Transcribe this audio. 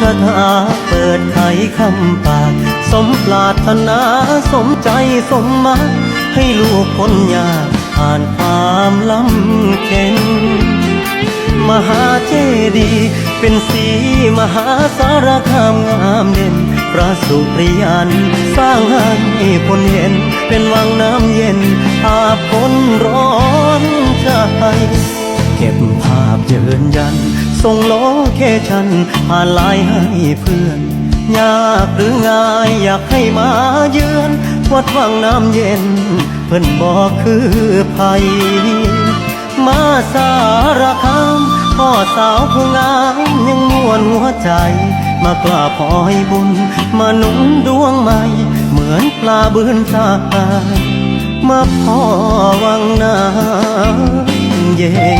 คาถาเปิดไขคำปากสมปรารถนาสมใจสมมาให้ลูกพ้นยากผ่านความลำเค็นมหาเจดีย์เป็นสีมหาสารคามงามเด่นพระสุริยันสร้างให้คนเห็น เป็นวังน้ำเย็นอาบคนร้อนใจเก็บภาพเยืนยัน ส่งโลเคชันผ่านไลน์ให้เพื่อน ยากหรือง่ายอยากให้มาเยือน วัดวังน้ำเย็น เพิ่อนบอกคือภัย มาสารคามพ่อสาวผู้งามยังมวนหัวใจ มากราพอยบุญ มาหนุนดวงใหม่ เหมือนปลาบืนตายมาพ่อวังน้ำเย็น